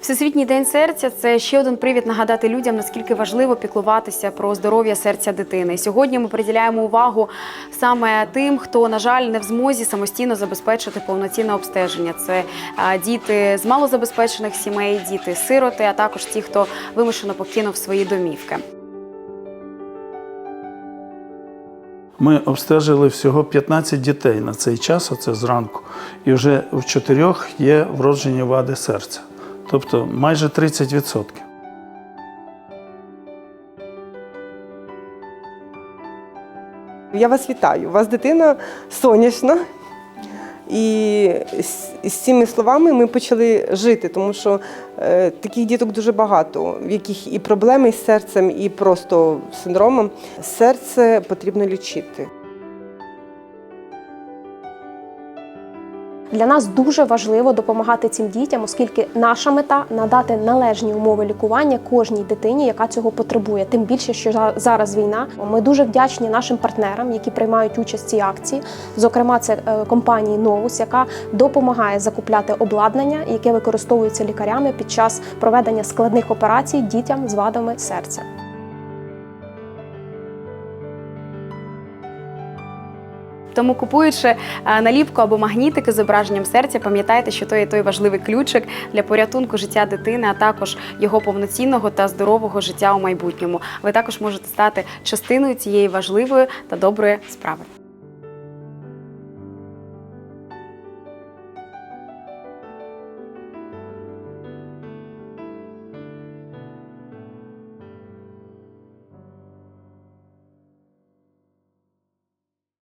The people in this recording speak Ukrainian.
Всесвітній день серця це ще один привід нагадати людям, наскільки важливо піклуватися про здоров'я серця дитини. Сьогодні ми приділяємо увагу саме тим, хто, на жаль, не в змозі самостійно забезпечити повноцінне обстеження. Це діти з малозабезпечених сімей, діти сироти, а також ті, хто вимушено покинув свої домівки. Ми обстежили всього 15 дітей на цей час, оце зранку, і вже в чотирьох є вроджені вади серця, тобто майже 30%. Я вас вітаю. У вас дитина сонячна. І з, цими словами ми почали жити, тому що е, таких діток дуже багато, в яких і проблеми з серцем, і просто синдромом. Серце потрібно лічити. Для нас дуже важливо допомагати цим дітям, оскільки наша мета надати належні умови лікування кожній дитині, яка цього потребує. Тим більше, що зараз війна. Ми дуже вдячні нашим партнерам, які приймають участь в цій акції. Зокрема, це е, компанії Новус, яка допомагає закупляти обладнання, яке використовується лікарями під час проведення складних операцій дітям з вадами серця. Тому купуючи е, наліпку або магнітики з зображенням серця, пам'ятайте, що то є той важливий ключик для порятунку життя дитини, а також його повноцінного та здорового життя у майбутньому. Ви також можете стати частиною цієї важливої та доброї справи.